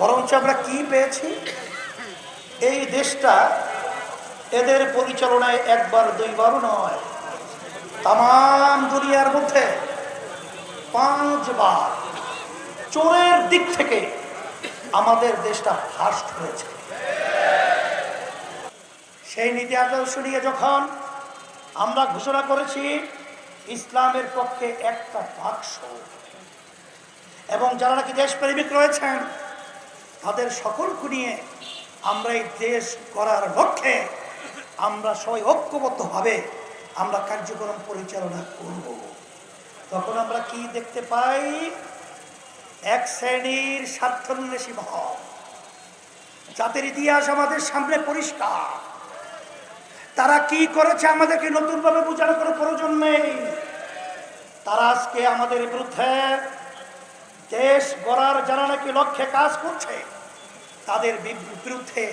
বরঞ্চ আমরা কি পেয়েছি? এই দেশটা এদের পরিচালনায় একবার দুইবার নয় তাম দুনিয়ার মধ্যে পাঁচবার চোরের দিক থেকে আমাদের দেশটা ফার্স্ট হয়েছে। সেই নীতি আদর্শ নিয়ে যখন আমরা ঘোষণা করেছি, ইসলামের পক্ষে একটা বাক্স। এবং যারা নাকি দেশপ্রেমিক রয়েছেন তাদের সকলকে নিয়ে আমরা এই দেশ করার লক্ষ্যে আমরা সবাই ঐক্যবদ্ধভাবে আমরা কার্যক্রম পরিচালনা করব। তখন আমরা কি দেখতে পাই? এক শ্রেণির স্বার্থন্বেষী মহল। যাদের ইতিহাস আমাদের সামনে পরিষ্কার। তারা কি করেছে আমাদেরকে নতুনভাবে বোঝানোর কোনো প্রয়োজন নেই। তারা আজকে আমাদের বিরুদ্ধে দেশ গড়ার যারা নাকি লক্ষ্যে কাজ করছে তাদের বিরুদ্ধে